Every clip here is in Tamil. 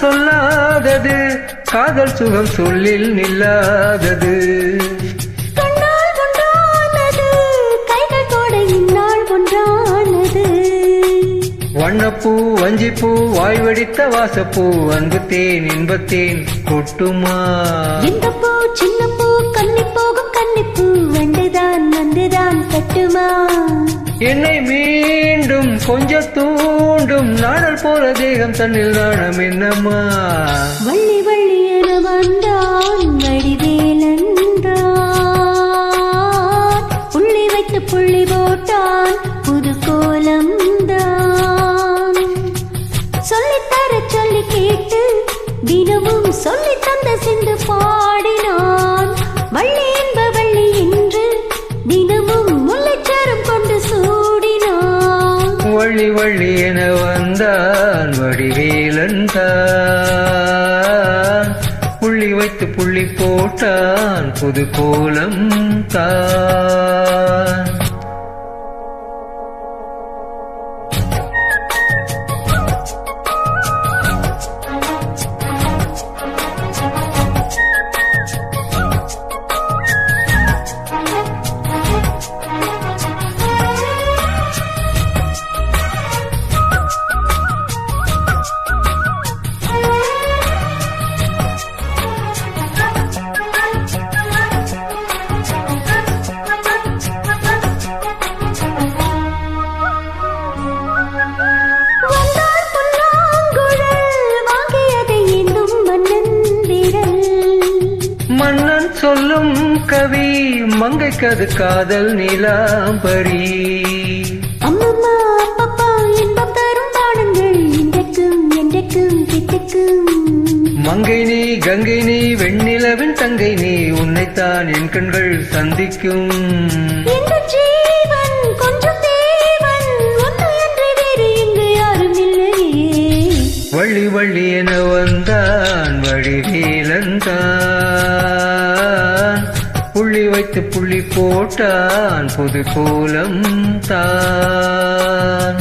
சொல்லாதது. காதல் சுகம் சொல்லில் நில்லாதது. வண்ணப்பூ வஞ்சிப்பூ வாய் வடித்த வாசப்பூ அன்பு தேன் இன்பத்தேன் கொட்டுமா? இந்த பூ சின்ன பூ கன்னி போகும் கன்னிப்பூ வந்துதான் வந்துதான் கட்டுமா? என்னை மீண்டும் கொஞ்ச தூண்டும் நாடல் போல தேகம் தன்னில் நாணம் என்னம்மா? வள்ளி வள்ளி என வந்தான் வடிவேலன் புள்ளி வைத்து புள்ளி போட்டான் புது கோலம் தான். சொல்லித்தர சொல்லி கேட்டு தினமும் சொல்லி தந்த சிந்து பாடினான். வழி என வந்தான் வடிவேலன் தான். புள்ளி வைத்து புள்ளி போட்டான் புது கோலம் தான். சொல்லும் கவி மங்கைக்கது காதல் நீலாம்பரி. அம்மம்மா அப்பப்பா இன்பம் தரும் பாடங்கள் இன்றைக்கும் என்றைக்கும் கிட்டுக்கும். மங்கை நீ கங்கை நீ வெண்ணிலவின் தங்கை நீ உன்னைத்தான் என் கண்கள் சந்திக்கும். வழி என வந்தான் வடிவேலந்தான் புள்ளி வைத்து புள்ளி போட்டான் புது கோலம் தான்.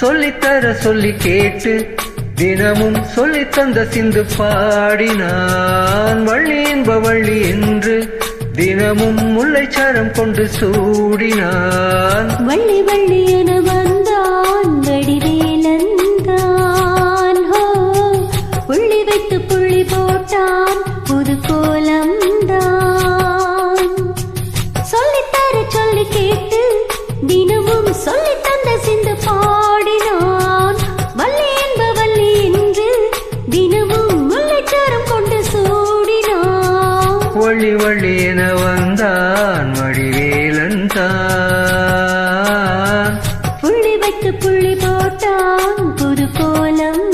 சொல்லித்தர சொல்லி கேட்டு தினமும் சொல்லி தந்த சிந்து பாடினான். வள்ளி என்ப வள்ளி என்று தினமும் முல்லைச்சாரம் கொண்டு சூடினான். வள்ளி வள்ளி எனவா கேட்டு தினமும் சொல்லி தந்த சிந்து பாடினான். வள்ளி என்ப வள்ளி என்று தினமும் முல்லைச்சாரம் கொண்டு சூடினான். ஒளி வழி என வந்தான் வடிவேலன் தான். புள்ளி வைத்து புள்ளி போட்டான் புது கோலம்